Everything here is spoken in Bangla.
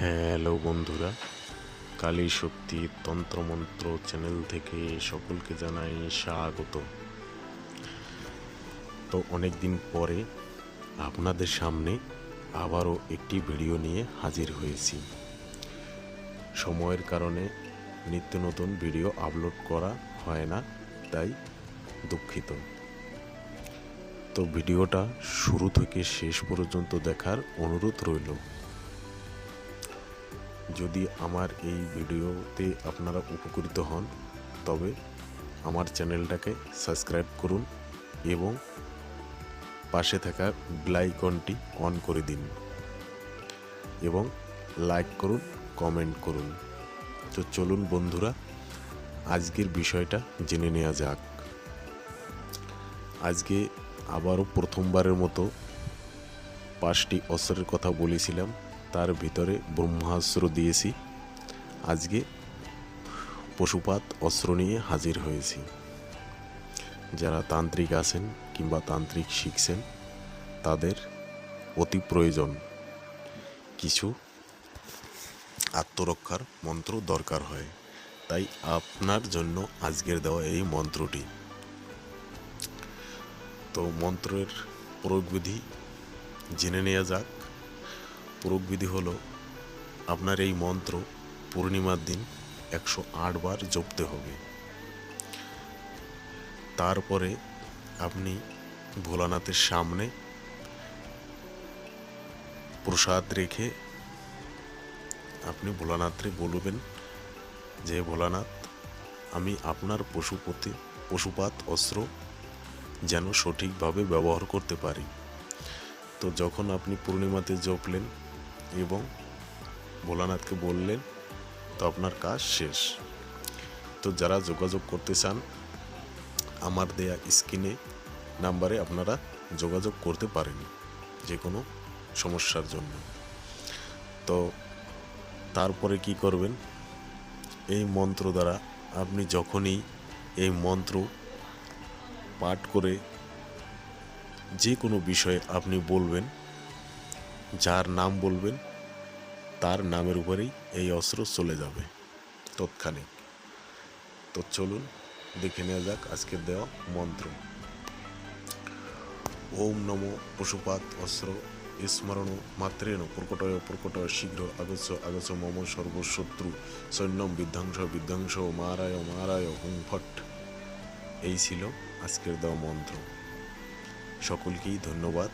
হ্যালো বন্ধুরা, কালী শক্তি তন্ত্রমন্ত্র চ্যানেল থেকে সকলকে জানাই স্বাগত। তো অনেক দিন পরে আপনাদের সামনে আবারও একটি ভিডিও নিয়ে হাজির হয়েছি। সময়ের কারণে নিত্য নতুন ভিডিও আপলোড করা হয় না, তাই দুঃখিত। তো ভিডিওটা শুরু থেকে শেষ পর্যন্ত দেখার অনুরোধ রইল। যদি আমার এই ভিডিওতে আপনারা উপকৃত হন, তবে আমার চ্যানেলটাকে সাবস্ক্রাইব করুন এবং পাশে থাকা বেলাইকনটি অন করে দিন এবং লাইক করুন, কমেন্ট করুন। তো চলুন বন্ধুরা, আজকের বিষয়টা জেনে নেওয়া যাক। আজকে আবারও প্রথমবারের মতো পাঁচটি অস্ত্রের কথা বলেছিলাম। তার ভিতরে ব্রহ্মাস্ত্র দিয়েছি। আজকে পশুপাত অস্ত্র নিয়ে হাজির হয়েছি। যারা তান্ত্রিক আছেন কিংবা তান্ত্রিক শিখছেন, তাদের অতি প্রয়োজন। কিছু আত্মরক্ষার মন্ত্র দরকার হয়। তাই আপনার জন্য আজকের দেওয়া এই মন্ত্রটি। তো মন্ত্রের প্রয়োগবিধি জেনে নেওয়া যাক। প্রয়োগবিধি হলো, আপনার এই মন্ত্র পূর্ণিমার দিন একশো আট বার জপতে হবে। তারপরে আপনি ভোলানাথের সামনে প্রসাদ রেখে আপনি ভোলানাথরে বলবেন, যে ভোলানাথ, আমি আপনার পশুপতি, পশুপাত অস্ত্র যেন সঠিকভাবে ব্যবহার করতে পারি। তো যখন আপনি পূর্ণিমাতে জপলেন এবং ভোলানাথকে বললেন, তো আপনার কাজ শেষ। তো যারা যোগাযোগ করতে চান, আমার দেয়া স্ক্রিনে নাম্বারে আপনারা যোগাযোগ করতে পারেন যে কোনো সমস্যার জন্য। তো তারপরে কি করবেন? এই মন্ত্র দ্বারা আপনি যখনই এই মন্ত্র পাঠ করে যে কোনো বিষয়ে আপনি বলবেন যার নাম বলবেন, তার নামের উপরেই এই অস্ত্র চলে যাবে, তৎক্ষণিক। তো চলুন, দেখে নেওয়া যাক আজকের দেওয়া মন্ত্র। ওম নম পশুপাত অস্ত্র স্মরণ মাত্রেণ প্রকটয় প্রকটয় শীঘ্র আগচ্ছ আগচ্ছ মম সর্বশত্রু সৈন্যম বিধ্বংস বিধ্বংস মারায় মারায় হুম ফট। এই ছিল আজকের দেওয়া মন্ত্র। সকলকেই ধন্যবাদ।